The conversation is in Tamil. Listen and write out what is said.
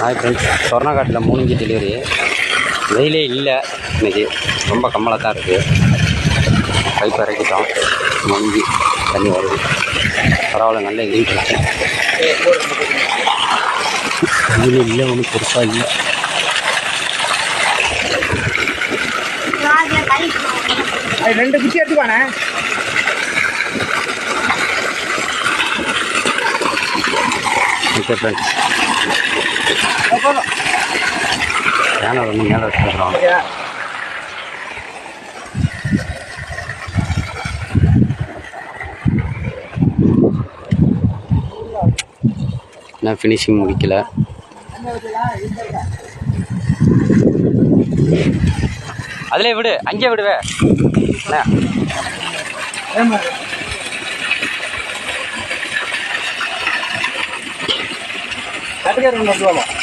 ஹாய் ஃப்ரெண்ட்ஸ் சொர்ணாகாட்டில் மூணுங்கி டெலிவரி வெயிலே இல்லை இன்னைக்கு. ரொம்ப கம்மலாக தான் இருக்குது பைப் இறக்கிட்டோம். மூணுங்கி தண்ணி வருது. பரவாயில்ல நல்ல இருக்கு வெயில் இல்லை ஒன்றும் பெருசாக இல்லை. அது ரெண்டு குச்சி எடுத்துக்கானே ஓகே ஃப்ரெண்ட்ஸ் சேனல் வந்து மேலே வச்சுருக்கிறோம் இன்னும் ஃபினிஷிங் முடிக்கல. அதிலே விடு அங்கே விடுவே. என்ன 还不叫他 ada.